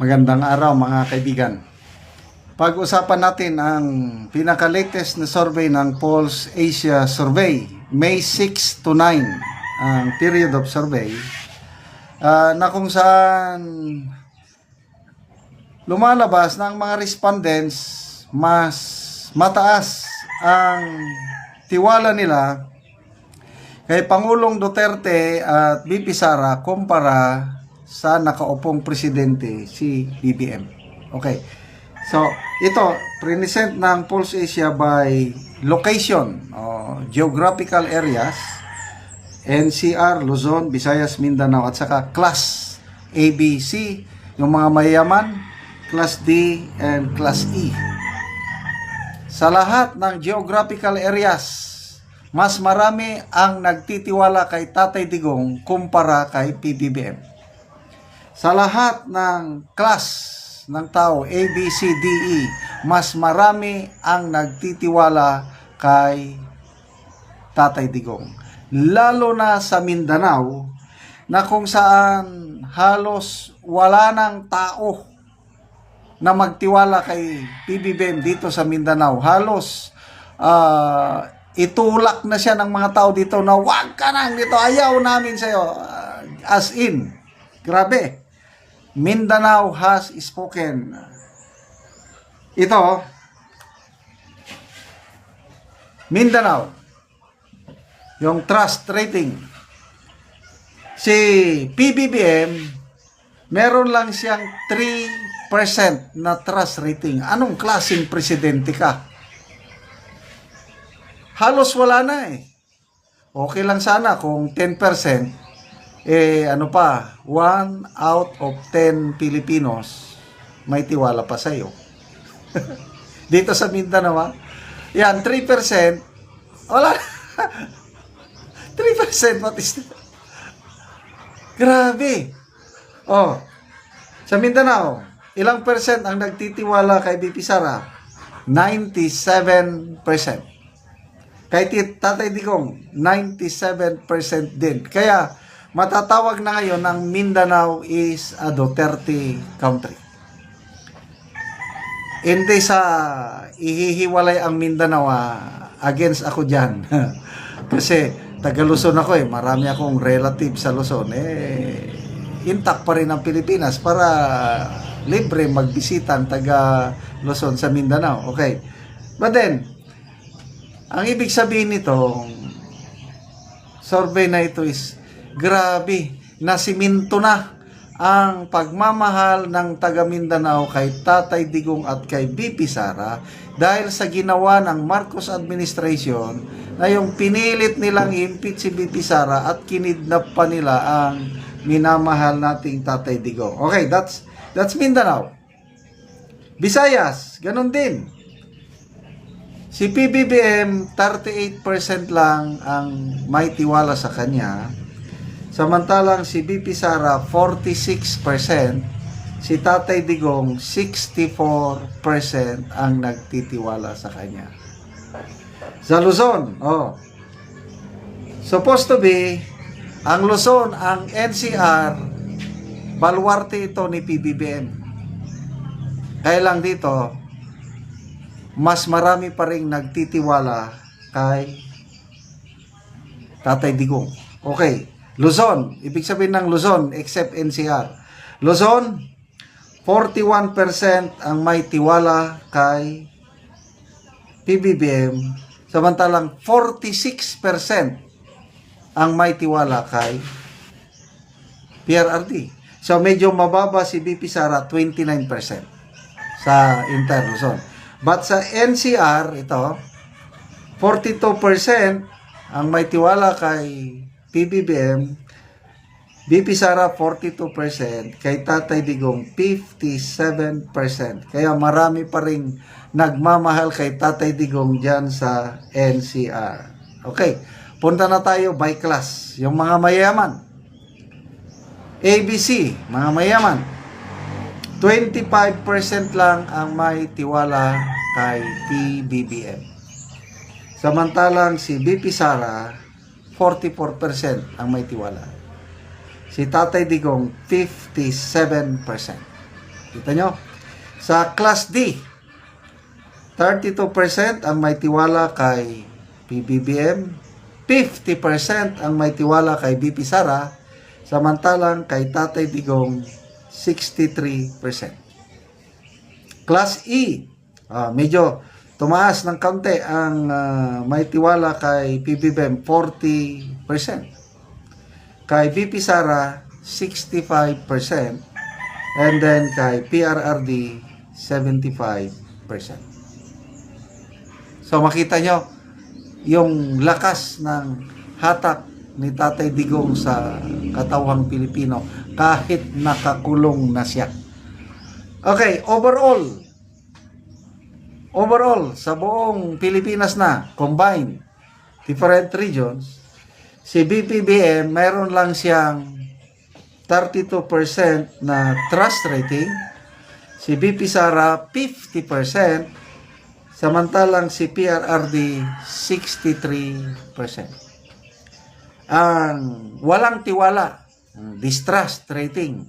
Magandang araw mga kaibigan. Pag-usapan natin ang pinaka-latest na survey ng Pulse Asia Survey, May 6 to 9, ang period of survey, ah, na kung saan lumalabas ang mga respondents mas mataas ang tiwala nila kay Pangulong Duterte at BP Sara kumpara sa nakaupong presidente si BBM. Okay. So, ito, present ng Pulse Asia by location, o geographical areas, NCR, Luzon, Visayas, Mindanao, at saka class ABC, yung mga mayaman, class D, and class E. Sa lahat ng geographical areas, mas marami ang nagtitiwala kay Tatay Digong kumpara kay PBBM. Sa lahat ng class ng tao, A, B, C, D, E, mas marami ang nagtitiwala kay Tatay Digong. Lalo na sa Mindanao, na kung saan halos wala ng tao na magtiwala kay PBBM dito sa Mindanao. Halos ah, itulak na siya ng mga tao dito na wag ka nang dito, ayaw namin sa'yo. Ah, as in, grabe. Mindanao has spoken. Ito, Mindanao, yung trust rating. Si PBBM, meron lang siyang 3% na trust rating. Anong klaseng presidente ka? Halos wala na eh. Okay lang sana kung 10%, eh ano pa, 1 out of 10 Filipinos may tiwala pa sa'yo. Dito sa Mindanao, ah. yan, 3%, wala 3% what is that? Grabe. Oh, sa Mindanao, ilang percent ang nagtitiwala kay BP Sara? 97%. Kay Tatay Digong, 97% din. Kaya, matatawag na ngayon ng Mindanao is a Duterte country. Hindi sa ihihiwalay ang Mindanao ah, against ako dyan. Kasi taga Luzon ako eh. Marami akong relative sa Luzon. Eh, intact pa rin ang Pilipinas para libre magbisita ang taga Luzon sa Mindanao. Okay. But then, ang ibig sabihin nito, survey na ito is, grabe, nasiminto na ang pagmamahal ng taga Mindanao kay Tatay Digong at kay BP Sara dahil sa ginawa ng Marcos administration na yung pinilit nilang impeach si BP Sara at kinidnap pa nila ang minamahal nating Tatay Digong. Okay, that's that's Mindanao. Visayas, ganun din. Si PBBM, 38% lang ang may tiwala sa kanya. Samantalang si BP Sara, 46%. Si Tatay Digong, 64% ang nagtitiwala sa kanya. Sa Luzon, oh. Supposed to be, ang Luzon, ang NCR, baluarte ito ni PBBM. Kaya lang dito, mas marami pa rin nagtitiwala kay Tatay Digong. Okay, Luzon, ibig sabihin ng Luzon except NCR. Luzon, 41% ang may tiwala kay PBBM, samantalang 46% ang may tiwala kay PRRD. So medyo mababa si BP Sara, 29% sa Inter Luzon. But sa NCR, ito, 42% ang may tiwala kay PBBM, BP Sara 42%, kay Tatay Digong 57%. Kaya marami pa ring nagmamahal kay Tatay Digong dyan sa NCR. Okay, punta na tayo by class. Yung mga mayaman. ABC, mga mayaman. 25% lang ang may tiwala kay PBBM. Samantalang si BP Sara, 44% ang may tiwala. Si Tatay Digong, 57%. Kita nyo? Sa Class D, 32% ang may tiwala kay PBBM, 50% ang may tiwala kay BP Sara, samantalang kay Tatay Digong, 63%. Class E, ah, medyo tumaas ng kaunti ang ah, may tiwala kay PBBM, 40%. Kay BP Sara, 65%. And then kay PRRD, 75%. So makita nyo, yung lakas ng hatak ni Tatay Digong sa katawang Pilipino kahit nakakulong na siya. Okay, overall, overall, sa buong Pilipinas na, combined, different regions, si BPBM, mayroon lang siyang 32% na trust rating, si BP Sara 50%, samantalang si PRRD 63%. Ang walang tiwala, distrust rating,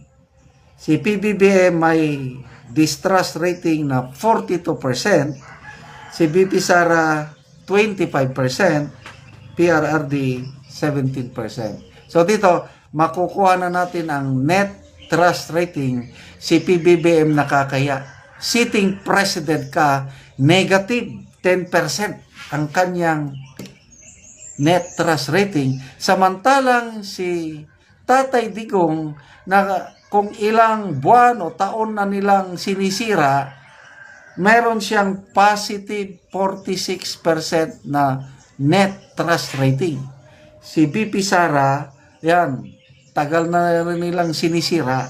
si PBBM may distrust rating na 42%, si BP Sara 25%, PRRD 17%. So dito, makukuha na natin ang net trust rating si PBBM nakakaya. Sitting president ka, negative 10% ang kanyang net trust rating. Samantalang si Tatay Digong na kung ilang buwan o taon na nilang sinisira, meron siyang positive 46% na net trust rating. Si BP Sara, yan, tagal na rin nilang sinisira,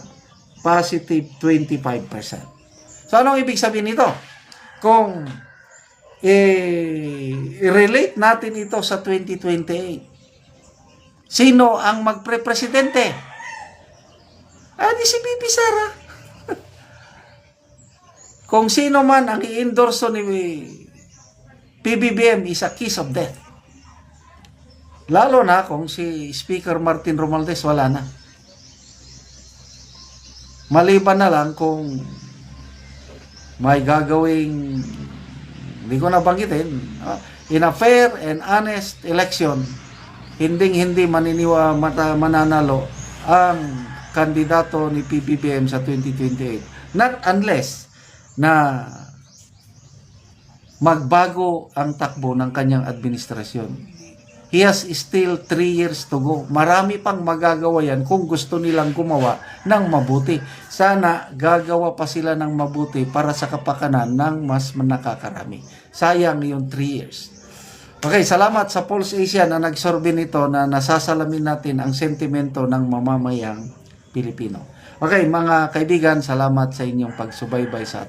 positive 25%. So, anong ibig sabihin nito? Kung i-relate natin ito sa 2028, sino ang magpre-presidente? Ah, di si BP Sara. Kung sino man ang i-endorso ni PBBM is a kiss of death. Lalo na kung si Speaker Martin Romualdez wala na. Maliban na lang kung may gagawing hindi ko nabanggitin ah, in a fair and honest election hinding hindi maniniwa mata, mananalo ang kandidato ni PBBM sa 2028 not unless na magbago ang takbo ng kanyang administrasyon He has still 3 years to go. Marami pang magagawa yan kung gusto nilang gumawa ng mabuti. Sana gagawa pa sila ng mabuti para sa kapakanan ng mas nakakarami. Sayang yung 3 years. Okay, salamat sa Pulse Asia na nagsorbe nito na nasasalamin natin ang sentimento ng mamamayang Pilipino. Okay, mga kaibigan, salamat sa inyong pagsubaybay sa